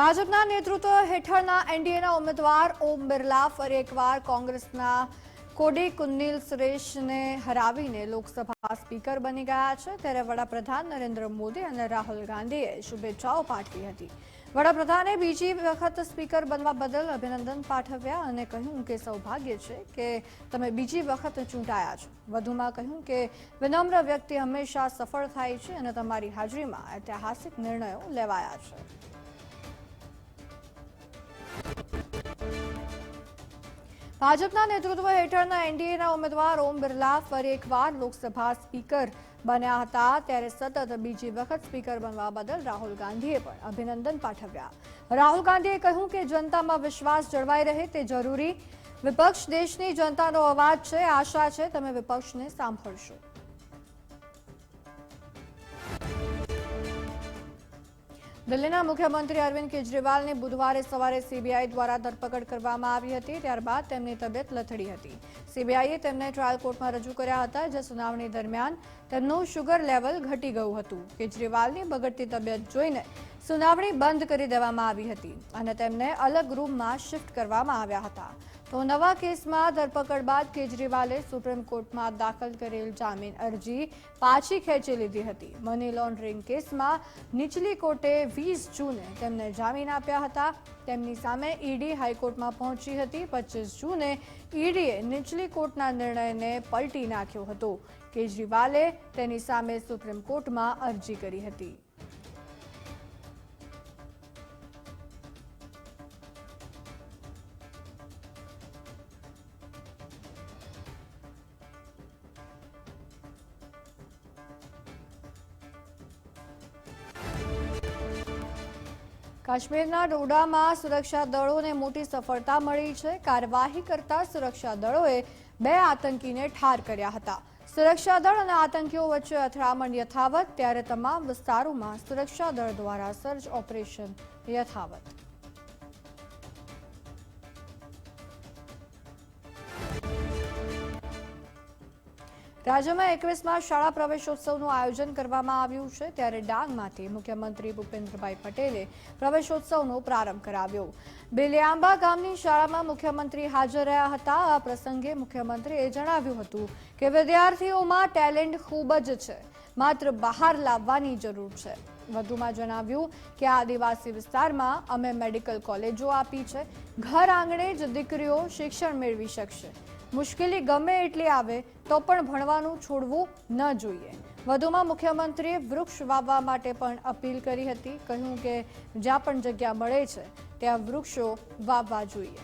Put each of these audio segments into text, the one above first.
ભાજપના નેતૃત્વ હેઠળના એનડીએના ઉમેદવાર ઓમ બિરલા ફરી એકવાર કોંગ્રેસના કોડી કુન્નિલ સુરેશને હરાવીને લોકસભા સ્પીકર બની ગયા છે. ત્યારે વડાપ્રધાન નરેન્દ્ર મોદી અને રાહુલ ગાંધીએ શુભેચ્છાઓ પાઠવી હતી. વડાપ્રધાને બીજી વખત સ્પીકર બનવા બદલ અભિનંદન પાઠવ્યા અને કહ્યું કે સૌભાગ્ય છે કે તમે બીજી વખત ચૂંટાયા છો. વધુમાં કહ્યું કે વિનમ્ર વ્યક્તિ હંમેશા સફળ થાય છે અને તમારી હાજરીમાં ઐતિહાસિક નિર્ણયો લેવાયા છે. ભાજપના નેતૃત્વ હેઠળના એનડીએના ઉમેદવાર ઓમ બિરલા ફરી એકવાર લોકસભા સ્પીકર બન્યા હતા. ત્યારે સતત બીજી વખત સ્પીકર બનવા બદલ રાહુલ ગાંધીએ પણ અભિનંદન પાઠવ્યા. રાહુલ ગાંધીએ કહ્યું કે જનતામાં વિશ્વાસ જળવાઈ રહે તે જરૂરી. વિપક્ષ દેશની જનતાનો અવાજ છે, આશા છે, તમે વિપક્ષને સાંભળશો. દિલ્હીના મુખ્યમંત્રી અરવિંદ કેજરીવાલની બુધવારે સવારે સીબીઆઈ દ્વારા ધરપકડ કરવામાં આવી હતી, ત્યારબાદ તેમની તબિયત લથડી હતી. સીબીઆઈએ તેમને ટ્રાયલ કોર્ટમાં રજૂ કર્યા હતા, જે સુનાવણી દરમિયાન તેમનું શુગર લેવલ ઘટી ગયું હતું. કેજરીવાલની બગડતી તબિયત જોઈને સુનાવણી બંધ કરી દેવામાં આવી હતી અને તેમને અલગ રૂમમાં શિફ્ટ કરવામાં આવ્યા હતા. તો નવા કેસમાં ધરપકડ બાદ કેજરીવાલે સુપ્રીમ કોર્ટમાં દાખલ કરેલ જામીન અરજી પાછી ખેંચી લીધી હતી. મની લોન્ડરિંગ કેસમાં નીચલી કોર્ટે વીસ જૂને તેમને જામીન આપ્યા હતા. તેમની સામે ઈડી હાઈકોર્ટમાં પહોંચી હતી. પચીસ જૂને ઈડીએ નીચલી કોર્ટના નિર્ણયને પલટી નાખ્યો હતો. કેજરીવાલે તેની સામે સુપ્રીમ કોર્ટમાં અરજી કરી હતી. કાશ્મીરના ડોડામાં સુરક્ષા દળોને મોટી સફળતા મળી છે. કાર્યવાહી કરતા સુરક્ષા દળોએ બે આતંકીને ઠાર કર્યા હતા. સુરક્ષા દળ અને આતંકીઓ વચ્ચે અથડામણ યથાવત, ત્યારે તમામ વિસ્તારોમાં સુરક્ષા દળ દ્વારા સર્ચ ઓપરેશન યથાવત. રાજ્યમાં એકવીસમાં શાળા પ્રવેશોત્સવનું આયોજન કરવામાં આવ્યું છે, ત્યારે ડાંગમાંથી મુખ્યમંત્રી ભૂપેન્દ્રભાઈ પટેલે પ્રવેશોત્સવનો પ્રારંભ કરાવ્યો. બેલિયાંબા ગામની શાળામાં મુખ્યમંત્રી હાજર રહ્યા હતા. આ પ્રસંગે મુખ્યમંત્રીએ જણાવ્યું હતું કે વિદ્યાર્થીઓમાં ટેલેન્ટ ખૂબ જ છે, માત્ર બહાર લાવવાની જરૂર છે. વધુમાં જણાવ્યું કે આદિવાસી વિસ્તારમાં અમે મેડિકલ કોલેજો આપી છે. ઘર આંગણે જ દીકરીઓ શિક્ષણ મેળવી શકશે. મુશ્કેલી ગમે એટલી આવે, તો પણ ભણવાનું છોડવું ન જોઈએ. વધુમાં મુખ્યમંત્રીએ વૃક્ષ વાવવા માટે પણ અપીલ કરી હતી. કહ્યું કે જ્યાં પણ જગ્યા મળે છે, ત્યાં વૃક્ષો વાવવા જોઈએ.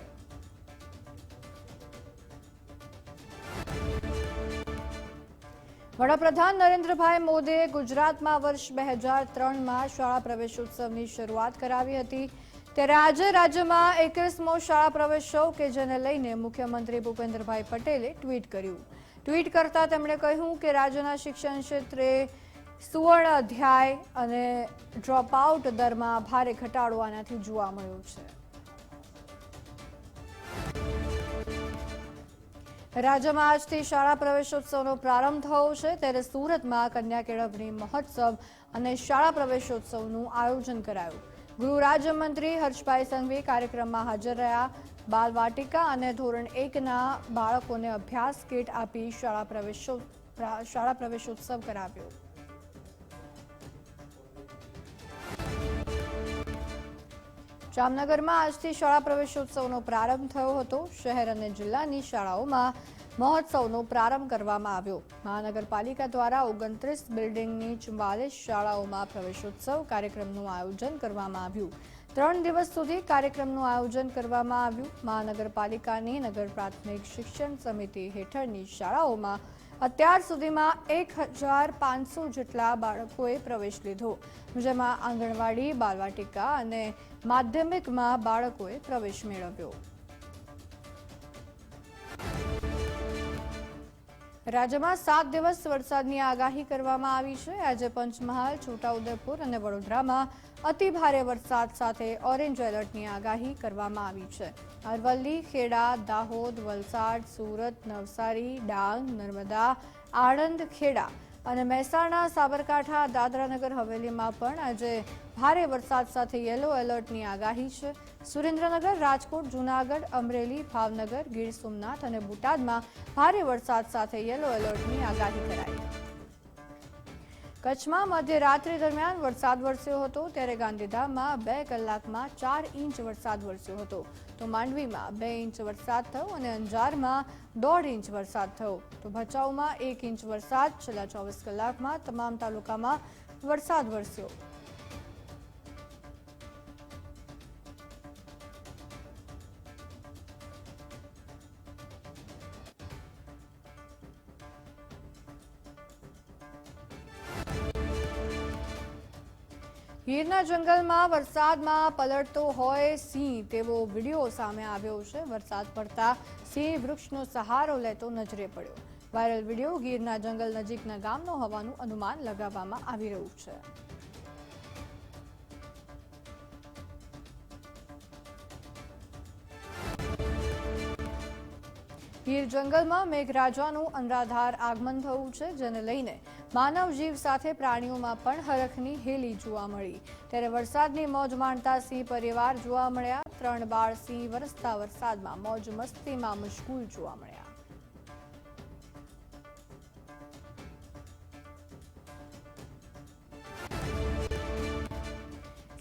વડાપ્રધાન નરેન્દ્રભાઈ મોદીએ ગુજરાતમાં વર્ષ બે હજાર ત્રણમાં શાળા પ્રવેશોત્સવની શરૂઆત કરાવી હતી. ત્યારે આજે રાજ્યમાં એકવીસમો શાળા પ્રવેશોત્સવ કે જેને લઈને મુખ્યમંત્રી ભૂપેન્દ્રભાઈ પટેલે ટ્વીટ કર્યું. ટ્વીટ કરતા તેમણે કહ્યું કે રાજ્યના શિક્ષણ ક્ષેત્રે સુવર્ણ અધ્યાય અને ડ્રોપઆઉટ દરમાં ભારે ઘટાડો આનાથી જોવા મળ્યો છે. રાજ્યમાં આજથી શાળા પ્રવેશોત્સવનો પ્રારંભ થયો છે ત્યારે સુરતમાં કન્યા કેળવણી મહોત્સવ અને શાળા પ્રવેશોત્સવનું આયોજન કરાયું. ગૃહ રાજ્યમંત્રી હર્ષભાઈ સંઘવી કાર્યક્રમમાં હાજર રહ્યા બાલવાટિકા અને ધોરણ એકના બાળકોને અભ્યાસ કીટ આપી શાળા પ્રવેશો શાળા પ્રવેશોત્સવ કરાવ્યો. જામનગરમાં આજથી શાળા પ્રવેશોત્સવનો પ્રારંભ થયો હતો. શહેર અને જિલ્લાની શાળાઓમાં મહોત્સવનો પ્રારંભ કરવામાં આવ્યો. મહાનગરપાલિકા દ્વારા ઓગણત્રીસ બિલ્ડિંગની ચુમ્બાલીસ શાળાઓમાં પ્રવેશોત્સવ કાર્યક્રમનું આયોજન કરવામાં આવ્યું. ત્રણ દિવસ સુધી કાર્યક્રમનું આયોજન કરવામાં આવ્યું. મહાનગરપાલિકાની નગર પ્રાથમિક શિક્ષણ સમિતિ હેઠળની શાળાઓમાં અત્યાર સુધીમાં એક હજાર પાંચસો જેટલા બાળકોએ પ્રવેશ લીધો. જેમાં આંગણવાડી, બાલવાટિકા અને માધ્યમિકમાં બાળકોએ પ્રવેશ મેળવ્યો. રાજ્યમાં સાત દિવસ વરસાદની આગાહી કરવામાં આવી છે. આજે પંચમહાલ, છોટાઉદેપુર અને વડોદરામાં અતિ ભારે વરસાદ સાથે ઓરેન્જ એલર્ટની આગાહી કરવામાં આવી છે. અરવલ્લી, ખેડા, દાહોદ, વલસાડ, સુરત, નવસારી, ડાંગ, નર્મદા, આણંદ, ખેડા અને મહેસાણા, સાબરકાંઠા, દાદરાનગર, હવેલીમાં પણ આજે ભારે વરસાદ સાથે યલો એલર્ટની આગાહી છે. સુરેન્દ્રનગર, રાજકોટ, જૂનાગઢ, અમરેલી, ભાવનગર, ગીર સોમનાથ અને બોટાદમાં ભારે વરસાદ સાથે યલો એલર્ટની આગાહી કરાઈ. કચ્છમાં મધ્યરાત્રિ દરમિયાન વરસાદ વરસ્યો હતો, ત્યારે ગાંધીધામમાં બે કલાકમાં ચાર ઇંચ વરસાદ વરસ્યો હતો. તો માંડવીમાં બે ઇંચ વરસાદ થયો અને અંજારમાં દોઢ ઇંચ વરસાદ થયો. તો ભચાઉમાં એક ઇંચ વરસાદ, છેલ્લા ચોવીસ કલાકમાં તમામ તાલુકામાં વરસાદ વરસ્યો. ગીરના જંગલમાં વરસાદમાં પલળતો હોય સિંહ તેવો વીડિયો સામે આવ્યો છે. વરસાદ પડતા સિંહ વૃક્ષનો સહારો લેતો નજરે પડ્યો. વાયરલ વીડિયો ગીરના જંગલ નજીકના ગામનો હોવાનું અનુમાન લગાવવામાં આવી રહ્યું છે. ગીર જંગલમાં મેઘરાજાનું અનરાધાર આગમન થયું છે, જેને લઈને માનવ જીવ સાથે પ્રાણીઓમાં પણ હરખની હેલી જોવા મળી. ત્યારે વરસાદની મોજ માણતા સિંહ પરિવાર જોવા મળ્યા. ત્રણ બાળ સિંહ વરસતા વરસાદમાં મોજ મસ્તીમાં મશગુલ જોવા મળ્યા.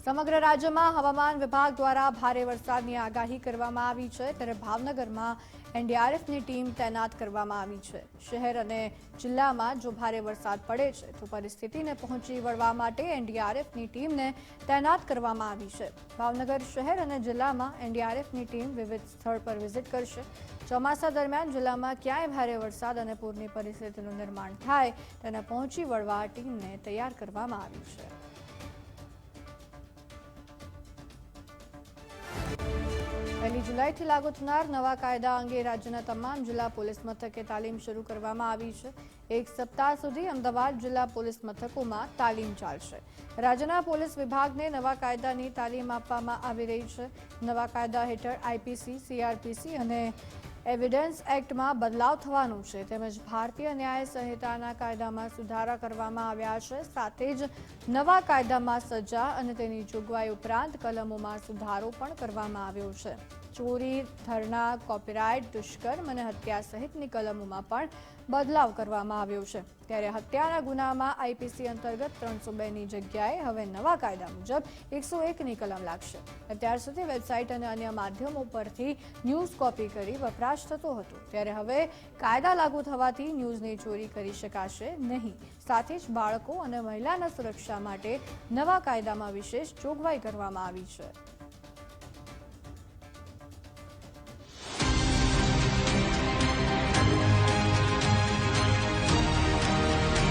સમગ્ર રાજ્યમાં હવામાન વિભાગ દ્વારા ભારે વરસાદની આગાહી કરવામાં આવી છે. ત્યારે ભાવનગરમાં એનડીઆરએફની ટીમ તૈનાત કરવામાં આવી છે. શહેર અને જિલ્લામાં જો ભારે વરસાદ પડે છે, તો પરિસ્થિતિને પહોંચી વળવા માટે એનડીઆરએફની ટીમને તૈનાત કરવામાં આવી છે. ભાવનગર શહેર અને જિલ્લામાં એનડીઆરએફની ટીમ વિવિધ સ્થળ પર વિઝિટ કરશે. ચોમાસા દરમિયાન જિલ્લામાં ક્યાંય ભારે વરસાદ અને પૂરની પરિસ્થિતિનું નિર્માણ થાય, તેને પહોંચી વળવા ટીમને તૈયાર કરવામાં આવી છે. પહેલી જુલાઈથી લાગુ થનાર નવા કાયદા અંગે રાજ્યના તમામ જિલ્લા પોલીસ મથકે તાલીમ શરૂ કરવામાં આવી છે. એક સપ્તાહ સુધી અમદાવાદ જિલ્લા પોલીસ મથકોમાં તાલીમ ચાલશે. રાજ્યના પોલીસ વિભાગને નવા કાયદાની તાલીમ આપવામાં આવી રહી છે. નવા કાયદા હેઠળ આઈપીસી, સીઆરપીસી અને એવિડન્સ એક્ટમાં બદલાવ થવાનો છે. તેમજ ભારતીય ન્યાય સંહિતાના કાયદામાં સુધારા કરવામાં આવ્યા છે. સાથે જ નવા કાયદામાં સજા અને તેની જોગવાઈ ઉપરાંત કલમોમાં સુધારો પણ કરવામાં આવ્યો છે. ચોરી ધરણા કોપીરાઇટ દુષ્કર્મ અને હત્યા સહિતની કલમોમાં પણ બદલાવ કરવામાં આવ્યો છે. ત્યારે હત્યાના ગુનામાં આઈપીસી અંતર્ગત ત્રણસો બેની જગ્યાએ હવે નવા કાયદા મુજબ એકસો એકની કલમ લાગશે. અત્યાર સુધી વેબસાઇટ અને અન્ય માધ્યમો પરથી ન્યૂઝ કોપી કરી વપરાશ થતો હતો. ત્યારે હવે કાયદા લાગુ થવાથી ન્યૂઝની ચોરી કરી શકાશે નહીં. સાથે જ બાળકો અને મહિલાના સુરક્ષા માટે નવા કાયદામાં વિશેષ જોગવાઈ કરવામાં આવી છે.